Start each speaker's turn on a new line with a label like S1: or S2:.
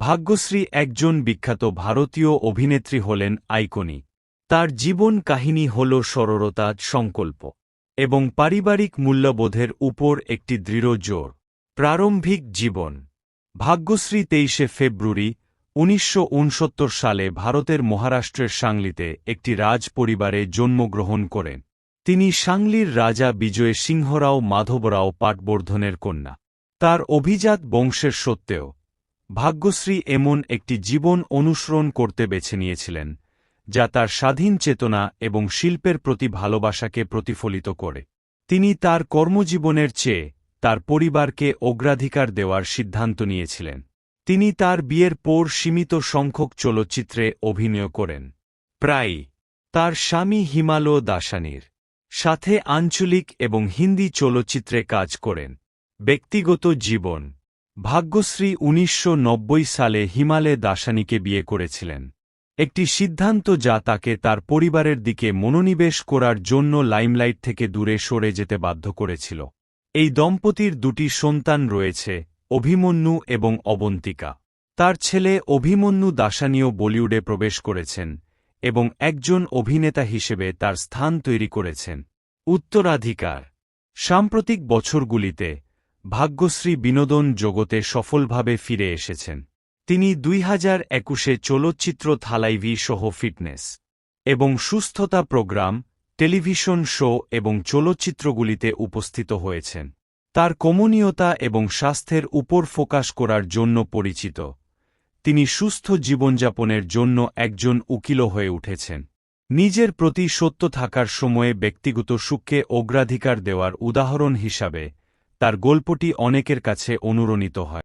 S1: ভাগ্যশ্রী একজন বিখ্যাত ভারতীয় অভিনেত্রী হলেন আইকনি তার জীবন কাহিনী হল সরলতা, সংকল্প এবং পারিবারিক মূল্যবোধের উপর একটি দৃঢ় জোর। প্রারম্ভিক জীবন। ভাগ্যশ্রী তেইশে ফেব্রুয়ারি, উনিশশো উনসত্তর সালে ভারতের মহারাষ্ট্রের সাংলিতে একটি রাজ পরিবারে জন্মগ্রহণ করেন। তিনি সাংলির রাজা বিজয় সিংহরাও মাধবরাও পাটবর্ধনের কন্যা। তার অভিজাত বংশের সত্ত্বেও ভাগ্যশ্রী এমন একটি জীবন অনুসরণ করতে বেছে নিয়েছিলেন, যা তার স্বাধীন চেতনা এবং শিল্পের প্রতি ভালোবাসাকে প্রতিফলিত করে। তিনি তার কর্মজীবনের চেয়ে তার পরিবারকে অগ্রাধিকার দেওয়ার সিদ্ধান্ত নিয়েছিলেন। তিনি তার বিয়ের পর সীমিত সংখ্যক চলচ্চিত্রে অভিনয় করেন। প্রায়ই তার স্বামী হিমালয় দাসানির সাথে আঞ্চলিক এবং হিন্দি চলচ্চিত্রে কাজ করেন। ব্যক্তিগত জীবন ভাগ্যশ্রী উনিশশো নব্বই সালে হিমালয় দাসানিকে বিয়ে করেছিলেন। একটি সিদ্ধান্ত যা তাকে তার পরিবারের দিকে মনোনিবেশ করার জন্য লাইমলাইট থেকে দূরে সরে যেতে বাধ্য করেছিল। এই দম্পতির দুটি সন্তান রয়েছে, অভিমন্যু এবং অবন্তিকা। তার ছেলে অভিমন্যু দাসানীয় বলিউডে প্রবেশ করেছেন এবং একজন অভিনেতা হিসেবে তার স্থান তৈরি করেছেন। উত্তরাধিকার। সাম্প্রতিক বছরগুলিতে ভাগ্যশ্রী বিনোদন জগতে সফলভাবে ফিরে এসেছেন। তিনি দুই হাজার একুশে চলচ্চিত্র থালাইভি সহ ফিটনেস এবং সুস্থতা প্রোগ্রাম, টেলিভিশন শো এবং চলচ্চিত্রগুলিতে উপস্থিত হয়েছেন। তার কমনীয়তা এবং স্বাস্থ্যের উপর ফোকাস করার জন্য পরিচিত। তিনি সুস্থ জীবনযাপনের জন্য একজন উকিলও হয়ে উঠেছেন। নিজের প্রতি সত্য থাকার সময়ে ব্যক্তিগত সুখকে অগ্রাধিকার দেওয়ার উদাহরণ হিসাবে তার গল্পটি অনেকের কাছে অনুরণিত হয়।